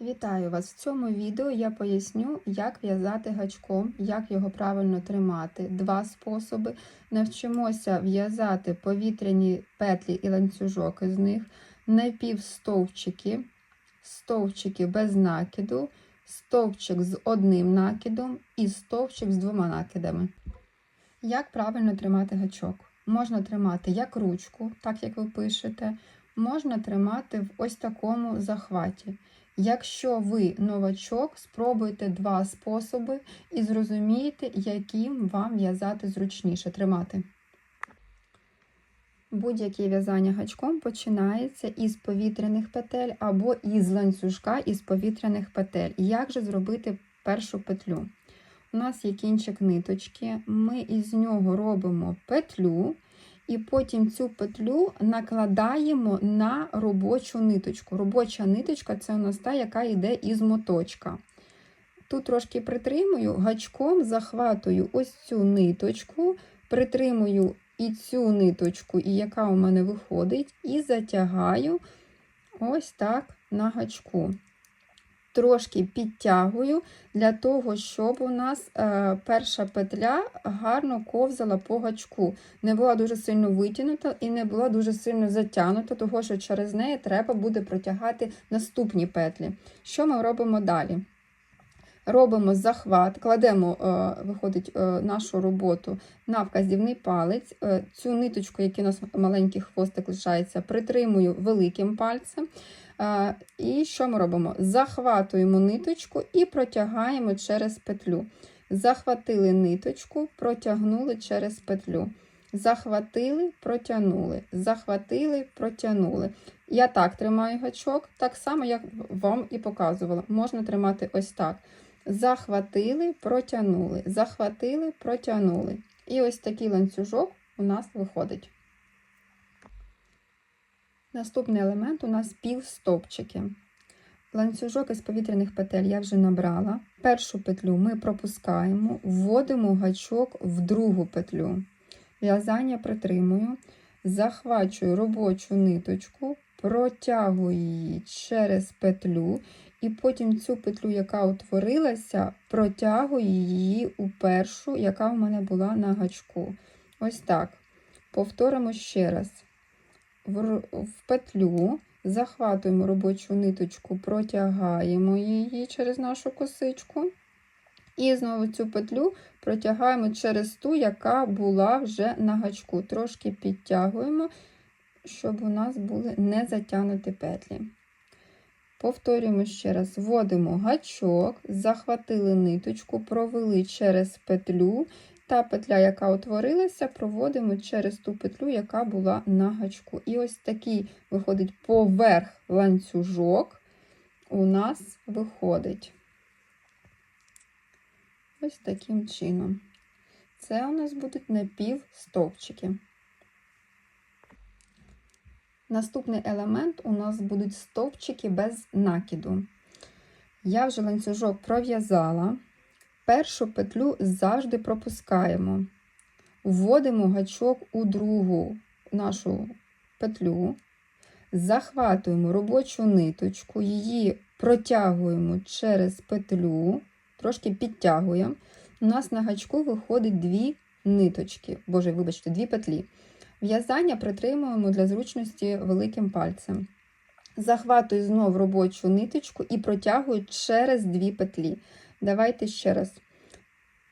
Вітаю вас! В цьому відео я поясню, як в'язати гачком, як його правильно тримати. Два способи. Навчимося в'язати повітряні петлі і ланцюжок із них, напівстовпчики, стовпчики без накиду, стовпчик з одним накидом і стовпчик з двома накидами. Як правильно тримати гачок? Можна тримати як ручку, так як ви пишете, можна тримати в ось такому захваті. Якщо ви новачок, спробуйте два способи і зрозумієте, яким вам в'язати зручніше тримати. Будь-яке в'язання гачком починається із повітряних петель або із ланцюжка із повітряних петель. Як же зробити першу петлю? У нас є кінчик ниточки, ми із нього робимо петлю. І потім цю петлю накладаємо на робочу ниточку. Робоча ниточка це у нас та, яка йде із моточка. Тут трошки притримую, гачком захватую ось цю ниточку, притримую і цю ниточку, і яка у мене виходить, і затягаю ось так на гачку трошки підтягую для того, щоб у нас е, перша петля гарно ковзала по гачку. Не була дуже сильно витягнута і не була дуже сильно затягнута, тому що через неї треба буде протягати наступні петлі. Що ми робимо далі? Робимо захват, кладемо, е, виходить, е, нашу роботу на вказівний палець. Цю ниточку, який у нас маленький хвостик лишається, притримую великим пальцем. І що ми робимо? Захватуємо ниточку і протягаємо через петлю. Захватили ниточку, протягнули через петлю. Захватили, протягнули, захватили, протягнули. Я так тримаю гачок, так само, як вам і показувала. Можна тримати ось так. Захватили, протягнули, захватили, протягнули. І ось такий ланцюжок у нас виходить. Наступний елемент у нас півстопчики. Ланцюжок із повітряних петель я вже набрала. Першу петлю ми пропускаємо, вводимо гачок в другу петлю. В'язання притримую, захвачую робочу ниточку, протягую її через петлю, і потім цю петлю, яка утворилася, протягую її у першу, яка в мене була на гачку. Ось так. Повторимо ще раз в петлю, захватуємо робочу ниточку, протягаємо її через нашу косичку. І знову цю петлю протягаємо через ту, яка була вже на гачку. Трошки підтягуємо, щоб у нас були не затягнуті петлі. Повторюємо ще раз: вводимо гачок, захватили ниточку, провели через петлю та петля, яка утворилася, проводимо через ту петлю, яка була на гачку. І ось такий виходить поверх ланцюжок у нас виходить. Ось таким чином. Це у нас будуть напівстовпчики. Наступний елемент у нас будуть стовпчики без накиду. Я вже ланцюжок пров'язала. Першу петлю завжди пропускаємо, вводимо гачок у другу нашу петлю, захватуємо робочу ниточку, її протягуємо через петлю, трошки підтягуємо. У нас на гачку виходить дві ниточки, боже, вибачте, дві петлі. В'язання притримуємо для зручності великим пальцем. Захватую знову робочу ниточку і протягую через дві петлі. Давайте ще раз.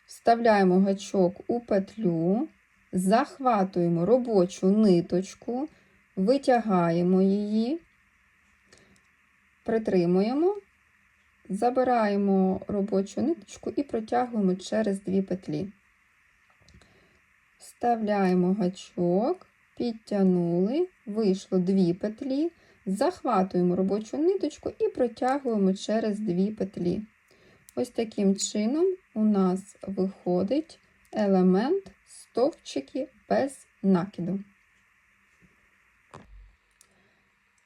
Вставляємо гачок у петлю, захватуємо робочу ниточку, витягаємо її, притримуємо, забираємо робочу ниточку і протягуємо через дві петлі. Вставляємо гачок, підтягнули, вийшло дві петлі, захватуємо робочу ниточку і протягуємо через дві петлі. Ось таким чином у нас виходить елемент стовпчики без накиду.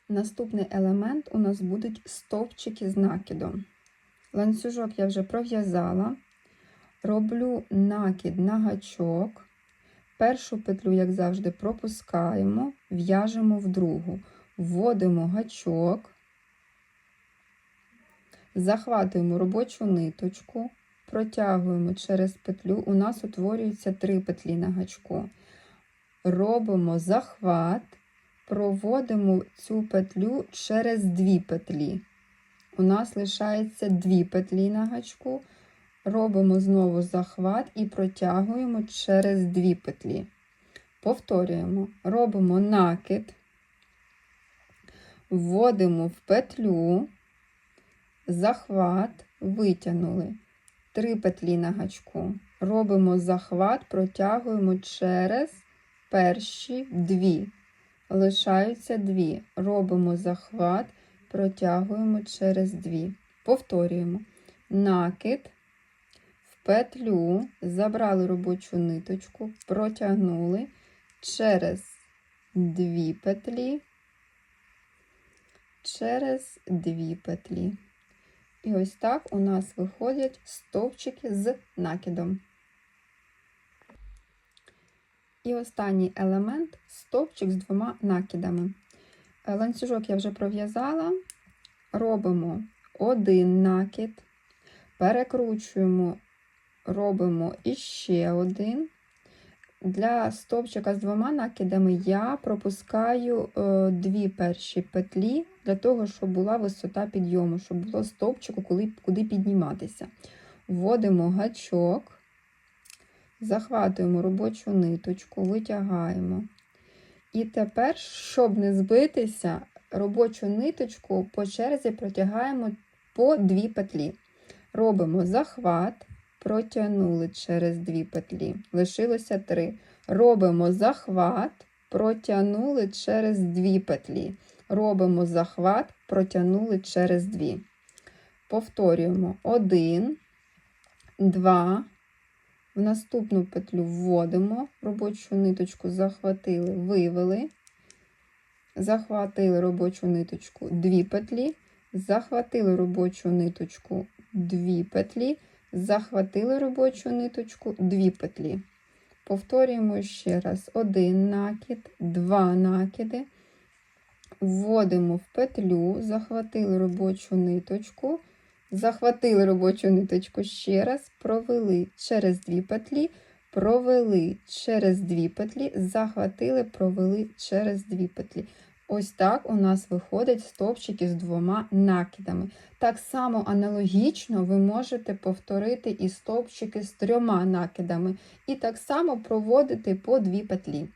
Наступний елемент у нас будуть стовпчики з накидом. Ланцюжок я вже пров'язала, роблю накид на гачок. Першу петлю, як завжди, пропускаємо, в'яжемо в другу, вводимо гачок, Захватуємо робочу ниточку, протягуємо через петлю. У нас утворюється три петлі на гачку. Робимо захват, проводимо цю петлю через дві петлі. У нас лишається дві петлі на гачку. Робимо знову захват і протягуємо через дві петлі. Повторюємо, робимо накид, вводимо в петлю, захват, витягнули. Три петлі на гачку. Робимо захват, протягуємо через перші дві. Лишаються дві. Робимо захват, протягуємо через дві. Повторюємо. Накид в петлю, забрали робочу ниточку, протягнули через дві петлі, через дві петлі. І ось так у нас виходять стовпчики з накидом. І останній елемент стовпчик з двома накидами. Е, Ланцюжок я вже пров'язала. Робимо один накид, перекручуємо, робимо іще один. Для стовпчика з двома накидами я пропускаю е, дві перші петлі для того, щоб була висота підйому, щоб було стовпчику коли, куди підніматися. Вводимо гачок, захватуємо робочу ниточку, витягаємо. І тепер, щоб не збитися, робочу ниточку по черзі протягаємо по дві петлі. Робимо захват, протягнули через дві петлі. Лишилося три. Робимо захват, протягнули через дві петлі. Робимо захват, протягнули через дві. Повторюємо один, два. В наступну петлю вводимо, робочу ниточку захватили, вивели, захватили робочу ниточку дві петлі, захватили робочу ниточку дві петлі, захватили робочу ниточку дві петлі. Повторюємо ще раз: один накид, два накиди. Вводимо в петлю, захватили робочу ниточку, захватили робочу ниточку ще раз, провели через дві петлі, провели через дві петлі, захватили, провели через дві петлі. Ось так у нас виходить стовпчики з двома накидами. Так само аналогічно ви можете повторити і стовпчики з трьома накидами. І так само проводити по дві петлі.